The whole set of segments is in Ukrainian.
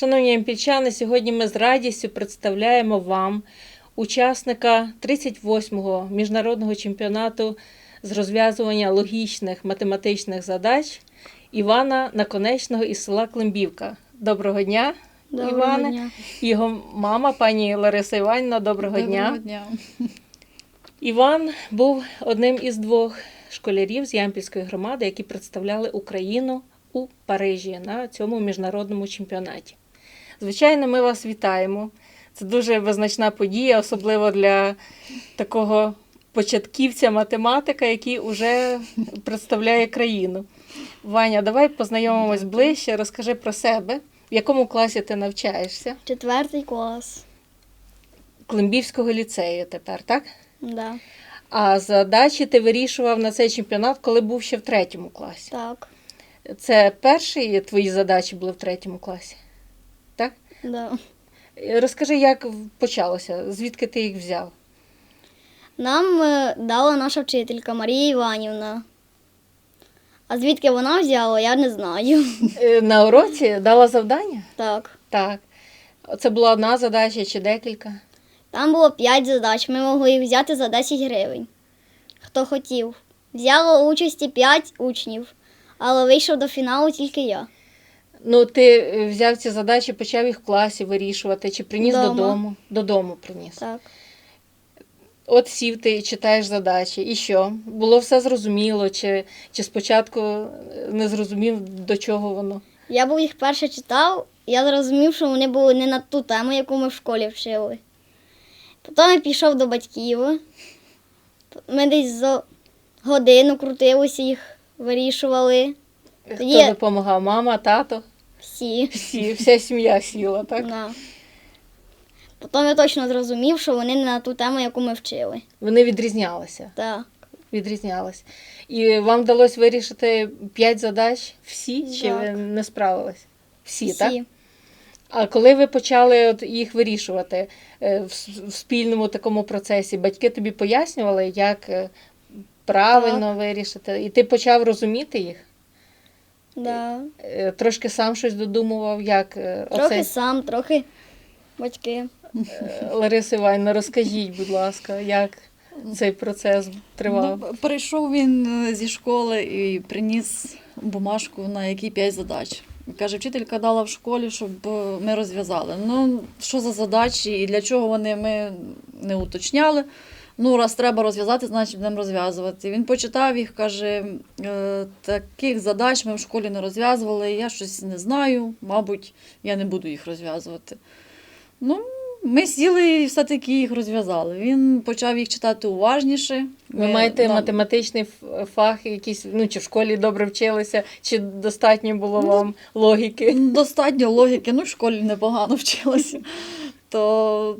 Шановні ямпільчани, сьогодні ми з радістю представляємо вам учасника 38-го міжнародного чемпіонату з розв'язування логічних математичних задач Івана Наконечного із села Климбівка. Доброго дня, Доброго Іване. дня. Його мама, пані Лариса Іванівна, доброго, дня. дня. Іван був одним із двох школярів з Ямпільської громади, які представляли Україну у Парижі на цьому міжнародному чемпіонаті. Звичайно, ми вас вітаємо. Це дуже визначна подія, особливо для такого початківця математика, який вже представляє країну. Ваня, давай познайомимось ближче, розкажи про себе, в якому класі ти навчаєшся? Четвертий клас. Климбівського ліцею тепер, так? Да. А задачі ти вирішував на цей чемпіонат, коли був ще в третьому класі. Так. Це перші твої задачі були в третьому класі. Да. Розкажи, як почалося, звідки ти їх взяв? Нам е, дала наша вчителька Марія Іванівна. А звідки вона взяла, я не знаю. Е, На уроці дала завдання? Так. Так. Це була одна задача чи декілька? Там було 5 задач. Ми могли їх взяти за 10 гривень. Хто хотів. Взяло участі 5 учнів, але вийшов до фіналу тільки я. Ну, ти е, взяв ці задачі, почав їх в класі вирішувати, чи приніс Дома. додому? Додому приніс. Так. От сів ти і читаєш задачі. І що? Було все зрозуміло, чи, чи спочатку е, не зрозумів, до чого воно? Я був їх перше читав, я зрозумів, що вони були не на ту тему, яку ми в школі вчили. Потім я пішов до батьків. Ми десь за годину крутилися, їх вирішували Хто Є. допомагав? Мама, тато? Всі. Всі, вся сім'я сіла, так? Да. Потім я точно зрозумів, що вони не на ту тему, яку ми вчили. Вони відрізнялися. Так. Відрізнялися. І вам вдалося вирішити п'ять задач всі, чи Так. ви не справились? Всі, Всі. так? А коли ви почали от їх вирішувати е, в, спільному такому процесі, батьки тобі пояснювали, як е, правильно вирішити, і ти почав розуміти їх? Да. Е, Трошки сам щось додумував, як е, Трохи оцей сам, трохи батьки. Е, Лариса Іванівна, розкажіть, будь ласка, як цей процес тривав? Ну, прийшов він зі школи і приніс бумажку, на якій п'ять задач. Каже, вчителька дала в школі, щоб ми розв'язали. Ну, що за задачі і для чого вони ми не уточняли. Ну, раз треба розв'язати, значить будемо розв'язувати. Він почитав їх, каже, «Е, таких задач ми в школі не розв'язували, я щось не знаю, мабуть, я не буду їх розв'язувати. Ну, ми сіли і все-таки їх розв'язали. Він почав їх читати уважніше. Ви Ми- маєте да. математичний фах, якийсь, ну чи в школі добре вчилися, чи достатньо було Ну, вам логіки? Достатньо логіки, ну в школі непогано вчилася. То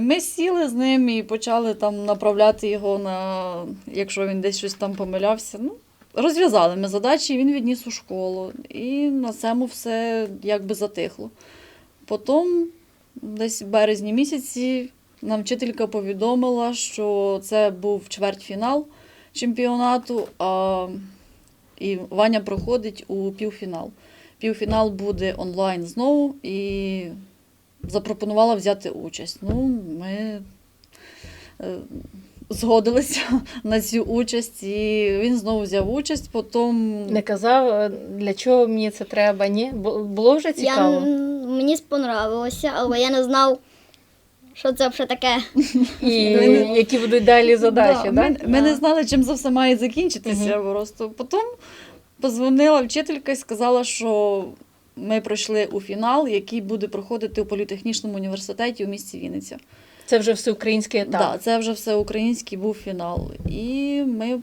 ми сіли з ним і почали там направляти його на, якщо він десь щось там помилявся. Ну, розв'язали ми задачі, він відніс у школу. І на цьому все якби затихло. Потім, десь в березні місяці, нам вчителька повідомила, що це був чвертьфінал чемпіонату, а і Ваня проходить у півфінал. Півфінал буде онлайн знову і запропонувала взяти участь. Ну, ми е, згодилися на цю участь, і він знову взяв участь. Потім Не казав, е, для чого мені це треба, ні? Було вже цікаво? м, мені сподобалося, але я не знав, що це вже таке. І які будуть далі задачі, Да, так? ми, ми не знали, чим це все має закінчитися. Просто потім позвонила вчителька і сказала, що ми пройшли у фінал, який буде проходити у політехнічному університеті у місті Вінниця. Це вже всеукраїнський етап. Да, це вже все український був фінал. І ми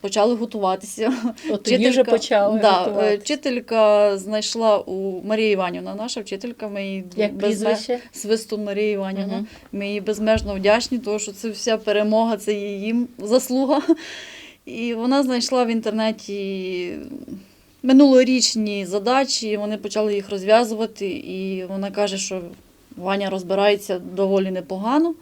почали готуватися. От тоді вже почали да, готуватися. вчителька знайшла у Марія Іванівна, наша вчителька, ми їй Як безме- Свистун Марія Іванівна. Мгм. Ми їй безмежно вдячні, тому що це вся перемога, це її заслуга. І вона знайшла в інтернеті минулорічні задачі, вони почали їх розв'язувати, і вона каже, що Ваня розбирається доволі непогано.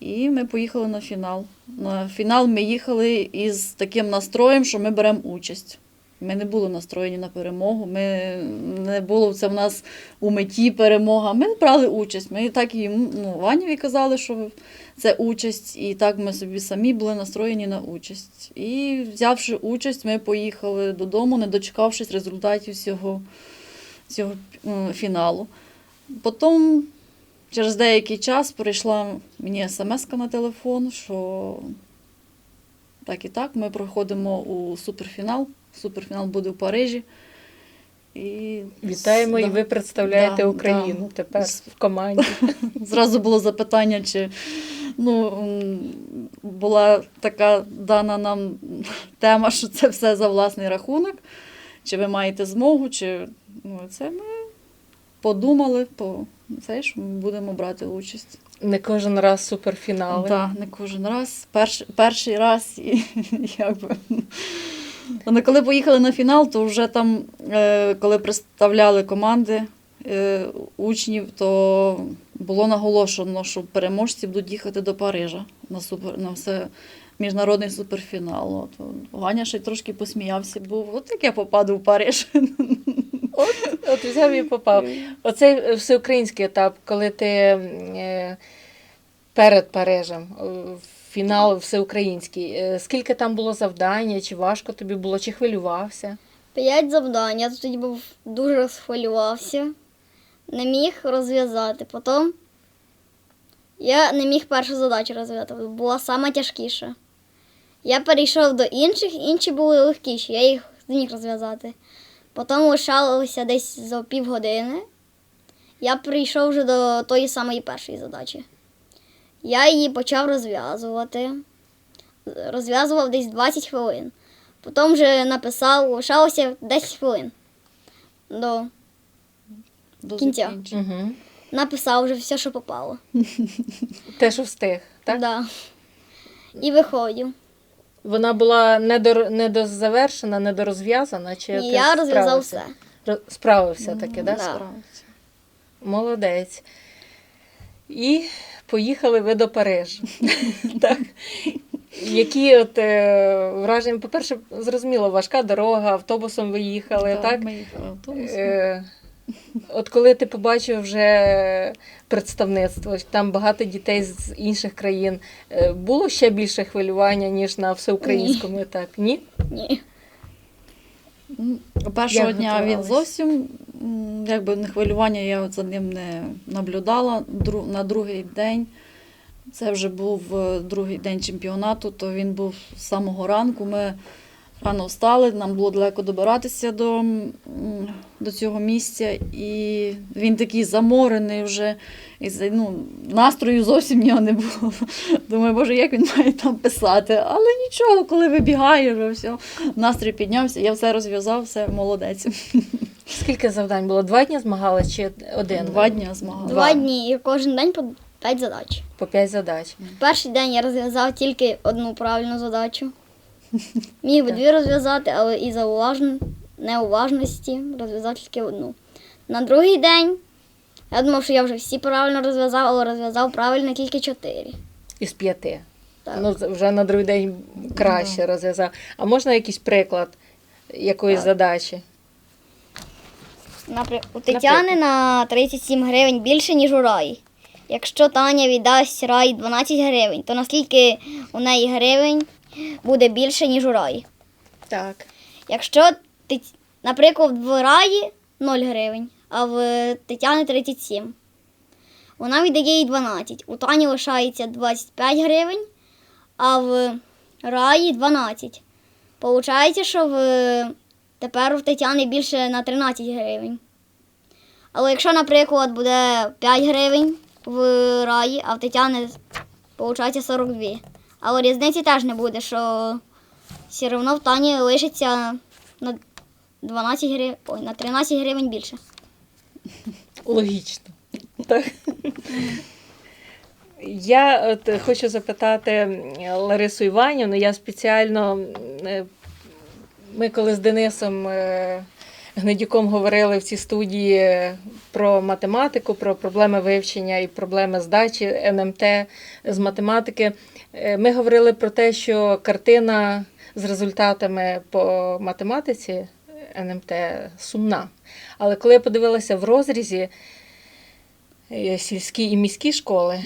І ми поїхали на фінал. На фінал ми їхали із таким настроєм, що ми беремо участь. Ми не були настроєні на перемогу. Ми не було це в нас у меті перемога. Ми брали участь. Ми так і ну, Ваніві казали, що це участь, і так ми собі самі були настроєні на участь. І взявши участь, ми поїхали додому, не дочекавшись результатів цього, цього фіналу. Потім, через деякий час, прийшла мені смс на телефон, що так і так, ми проходимо у суперфінал. Суперфінал буде в Парижі. І Вітаємо, і ви представляєте Да, Україну да. тепер в команді. Зразу було запитання, чи ну, була така дана нам тема, що це все за власний рахунок, чи ви маєте змогу, чи ну, це ми подумали, по це, що ми будемо брати участь. Не кожен раз суперфінали. Так, не кожен раз. Перш, перший раз і якби. Але коли поїхали на фінал, то вже там, е, коли представляли команди е, учнів, то було наголошено, що переможці будуть їхати до Парижа на, супер, на все міжнародний суперфінал. От, Ганя ще трошки посміявся, був, от як я попаду в Париж. От взяв і попав. Оцей всеукраїнський етап, коли ти е, перед Парижем, фінал всеукраїнський. е, Скільки там було завдання, чи важко тобі було, чи хвилювався? П'ять завдань. Я тоді був дуже розхвилювався, не міг розв'язати. Потім я не міг першу задачу розв'язати, була сама тяжкіша. Я перейшов до інших, інші були легкіші, я їх зміг розв'язати. Потім лишалося десь за півгодини. Я прийшов вже до тої самої першої задачі. Я її почав розв'язувати. Розв'язував десь 20 хвилин. Потім вже написав, лишалося 10 хвилин. До... До Кінця. Угу. Написав вже все, що попало. Те, що встиг, так? Да. І виходив. Вона була недор... недозавершена, недорозв'язана, чи І ти я розв'язав все. Справився таки, да? Да. Справиться. Молодець. І поїхали ви до Парижа. так. Які от е, враження, по-перше, зрозуміло, важка дорога, автобусом ви їхали, так? Ми їхали автобусом. Е, от коли ти побачив вже представництво, там багато дітей з інших країн, е, було ще більше хвилювання, ніж на всеукраїнському етапі? Ні? Ні. Першого Як дня він зовсім якби не хвилювання, я от за ним не наблюдала. На другий день, це вже був е, другий день чемпіонату, то він був з самого ранку. Ми рано встали, нам було далеко добиратися до, до цього місця. І він такий заморений вже. І ну, настрою зовсім в нього не було. Думаю, боже, як він має там писати. Але нічого, коли вибігає, вже все, настрій піднявся, я все розв'язав, все молодець. Скільки завдань було? Два дні змагалися чи один? Два дні змагала. Два дні і кожен день по 5 задач. По п'ять задач. Перший день я розв'язав тільки одну правильну задачу. Міг би дві розв'язати, але із за уважн... неуважності розв'язав тільки одну. На другий день я думав, що я вже всі правильно розв'язав, але розв'язав правильно тільки чотири. Із п'яти. Так. Ну, вже на другий день краще розв'язав. А можна якийсь приклад якоїсь Так. задачі? Наприклад, у Тетяни на 37 гривень більше, ніж у Раї. Якщо Таня віддасть Раї 12 гривень, то наскільки у неї гривень буде більше, ніж у Раї? Так. Якщо, наприклад, в Раї 0 гривень, а в Тетяни 37, вона віддає їй 12. У Тані лишається 25 гривень, а в Раї 12. Получається, що в... тепер в Тетяни більше на 13 гривень. Але якщо, наприклад, буде 5 гривень в Раї, а в Тетяни виходить 42. Але різниці теж не буде, що все одно в Тані лишиться на 12 гривень, ой, на 13 гривень більше. Логічно. Так. Я от хочу запитати Ларису Іванівну, я спеціально. е, Ми коли з Денисом е, Гнедюком говорили в цій студії про математику, про проблеми вивчення і проблеми здачі НМТ з математики. е, Ми говорили про те, що картина з результатами по математиці НМТ сумна. Але коли я подивилася в розрізі е, сільські і міські школи,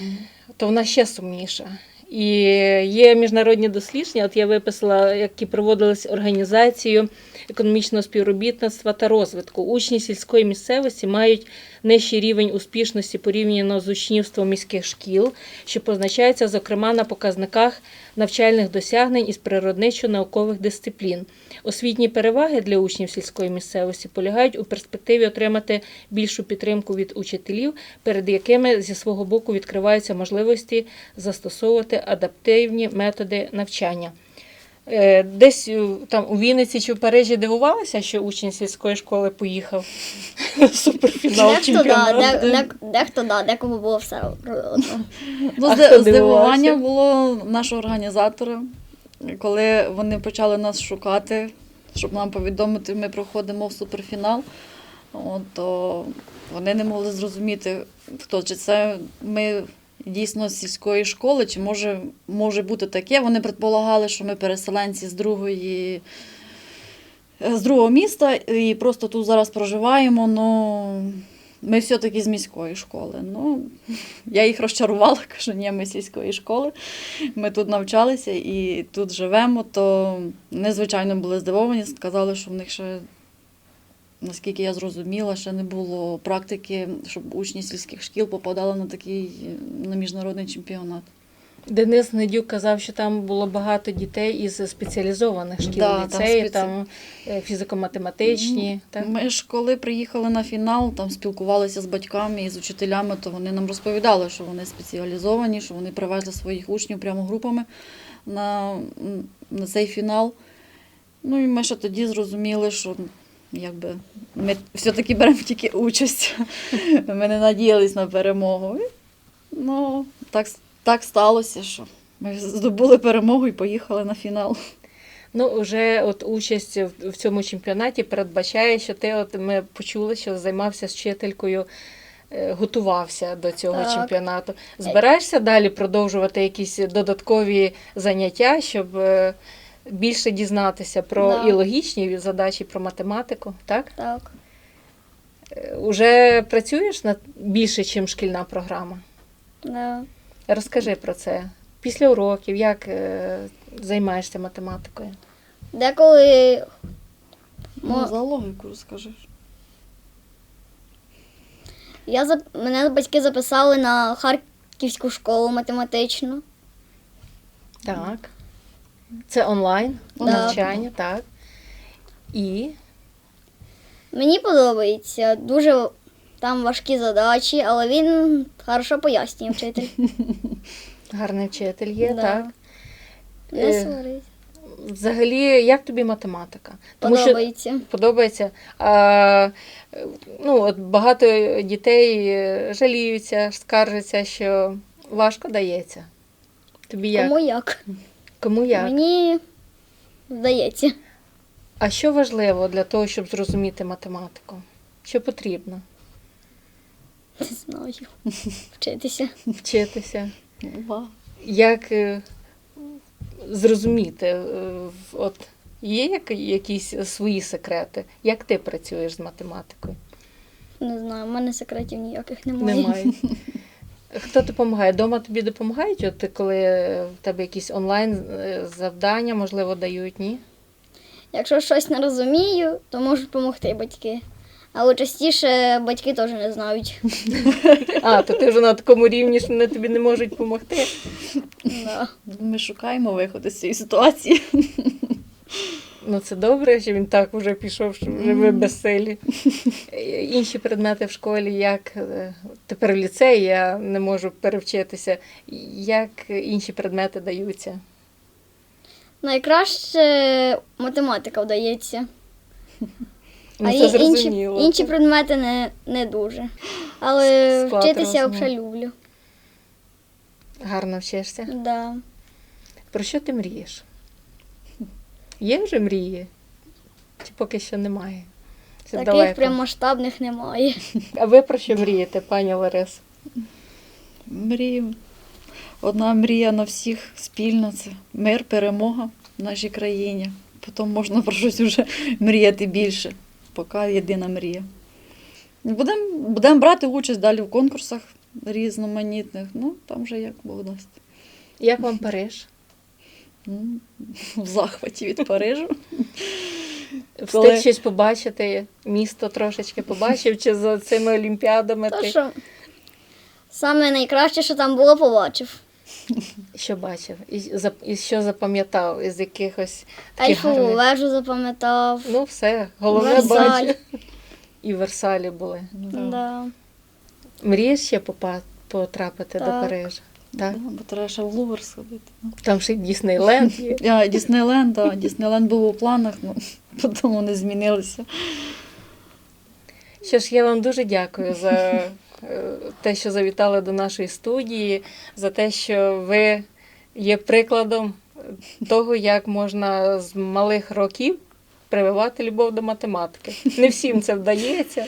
то вона ще сумніша. І є міжнародні дослідження. От я виписала, які проводились організацією економічного співробітництва та розвитку. Учні сільської місцевості мають нижчий рівень успішності порівняно з учнівством міських шкіл, що позначається, зокрема, на показниках навчальних досягнень із природничо-наукових дисциплін. Освітні переваги для учнів сільської місцевості полягають у перспективі отримати більшу підтримку від учителів, перед якими зі свого боку відкриваються можливості застосовувати адаптивні методи навчання. Е, Десь там у Вінниці чи в Парижі дивувалися, що учень сільської школи поїхав в суперфінал Дехто да, чемпіонату. де, де, дехто да, декому було все одно. Ну, здивування було нашого організатора, коли вони почали нас шукати, щоб нам повідомити, ми проходимо в суперфінал. От, то вони не могли зрозуміти, хто чи це ми дійсно з сільської школи, чи може, може бути таке. Вони предполагали, що ми переселенці з другої. З другого міста і просто тут зараз проживаємо. Ну, ми все-таки з міської школи. Ну, я їх розчарувала, кажу, ні, ми з сільської школи. Ми тут навчалися і тут живемо, то вони, звичайно, були здивовані, сказали, що в них ще, наскільки я зрозуміла, ще не було практики, щоб учні сільських шкіл попадали на такий на міжнародний чемпіонат. Денис Недюк казав, що там було багато дітей із спеціалізованих шкіл, Да, там ліцеїв, спеці- там е, фізико-математичні. Так? Ми ж коли приїхали на фінал, там спілкувалися з батьками і з учителями, то вони нам розповідали, що вони спеціалізовані, що вони привезли своїх учнів прямо групами на, на цей фінал. Ну і ми ще тоді зрозуміли, що якби ми все-таки беремо тільки участь. Ми не надіялись на перемогу. І, Ну, так, так сталося, що ми здобули перемогу і поїхали на фінал. Ну, вже от участь в, в цьому чемпіонаті передбачає, що ти от ми почули, що займався з вчителькою, е, готувався до цього Так. чемпіонату. Збираєшся далі продовжувати якісь додаткові заняття, щоб е, більше дізнатися про Да. і логічні задачі, про математику, так? Так. Е, Уже працюєш над більше, ніж шкільна програма? Да. Розкажи про це. Після уроків, як е, займаєшся математикою? Деколи Ну, за логіку розкажи. я зап... мене батьки записали на Харківську школу математичну. Так. Це онлайн Да. навчання, так. І Мені подобається дуже там важкі задачі, але він хорошо пояснює вчитель. гарний вчитель є, Да. так. Не Е, сварить. Взагалі, як тобі математика? Подобається. подобається. А, е, ну, от багато дітей е, жаліються, скаржаться, що важко дається. Тобі як? Кому як? Кому як? Мені здається. А що важливо для того, щоб зрозуміти математику? Що потрібно? Не знаю. Вчитися. Вчитися? Увага. Як е, зрозуміти? е, От є якісь свої секрети? Як ти працюєш з математикою? Не знаю, в мене секретів ніяких немає. Немає. Хто допомагає? Дома тобі допомагають? От коли в тебе якісь онлайн е, завдання, можливо, дають, ні? Якщо щось не розумію, то можуть допомогти батьки. Але частіше батьки теж не знають. А, то ти вже на такому рівні, що вони тобі не можуть допомогти. Да. Ми шукаємо виходу з цієї ситуації. Ну, це добре, що він так вже пішов, що вже ви безсилі. Інші предмети в школі, як е, тепер в ліцеї я не можу перевчитися. Як інші предмети даються? Найкраще математика вдається. Ну, це інші, зрозуміло. інші предмети не, не дуже. Але Склад вчитися взагалі люблю. Гарно вчишся. Да. Про що ти мрієш? Є вже мрії? Чи поки що немає? Чи Таких далеко? прям масштабних немає. А ви про що мрієте, пані Ларис? Мрію. Одна мрія на всіх спільна це мир, перемога. в нашій країні. Потім можна про щось вже мріяти більше. Поки єдина мрія. Будемо будем брати участь далі в конкурсах різноманітних. Ну, там вже як Бог дасть. Як вам Париж? Ну, в захваті від Парижу. Встиг Коли- щось побачити, місто трошечки побачив, чи за цими олімпіадами То ти що саме найкраще, що там було, побачив. що бачив? І, за- і що запам'ятав із якихось таких Ельфову вежу запам'ятав. Ну, все, головне бачив. І в Версалі були. Да. Мрієш ще потрапити до Парижа? Так? Да, бо треба ще в Лувр сходити. Ну. Там ще й Діснейленд є. Діснейленд, да, Діснейленд був у планах, ну потім вони змінилися. Що ж, я вам дуже дякую за е, те, що завітали до нашої студії, за те, що ви є прикладом того, як можна з малих років прививати любов до математики. Не всім це вдається.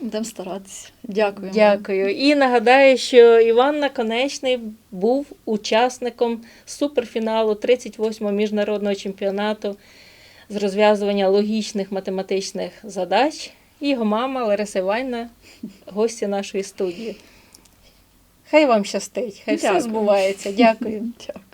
Будемо старатися. Дякую. Дякую. І нагадаю, що Іван Наконечний був учасником суперфіналу 38-го міжнародного чемпіонату з розв'язування логічних математичних задач. І його мама Лариса Іванівна, гості нашої студії. Хай вам щастить, хай все Дякую. збувається. Дякую. Дякую.